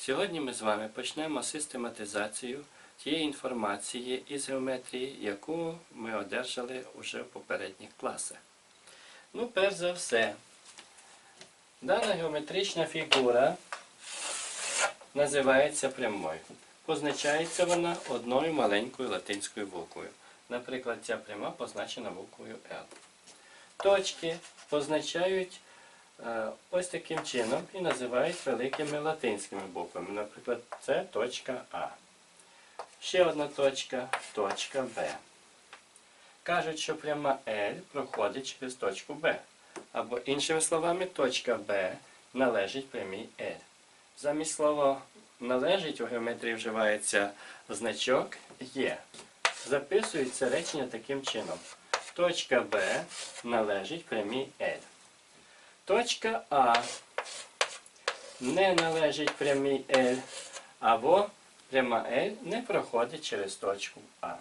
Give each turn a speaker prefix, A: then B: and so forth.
A: Сьогодні ми з вами почнемо систематизацію тієї інформації із геометрії, яку ми одержали уже в попередніх класах. Ну, перш за все, дана геометрична фігура називається прямою. Позначається вона одною маленькою латинською буквою. Наприклад, ця пряма позначена буквою L. Точки позначають ось таким чином і називають великими латинськими буквами. Наприклад, це точка А. Ще одна точка точка Б. Кажуть, що пряма L проходить через точку Б. Або іншими словами, точка Б належить прямій L. Замість слова належить у геометрії вживається значок є. Записується речення таким чином. Точка Б належить прямій L. Точка А не належить прямій L, або пряма L не проходить через точку А.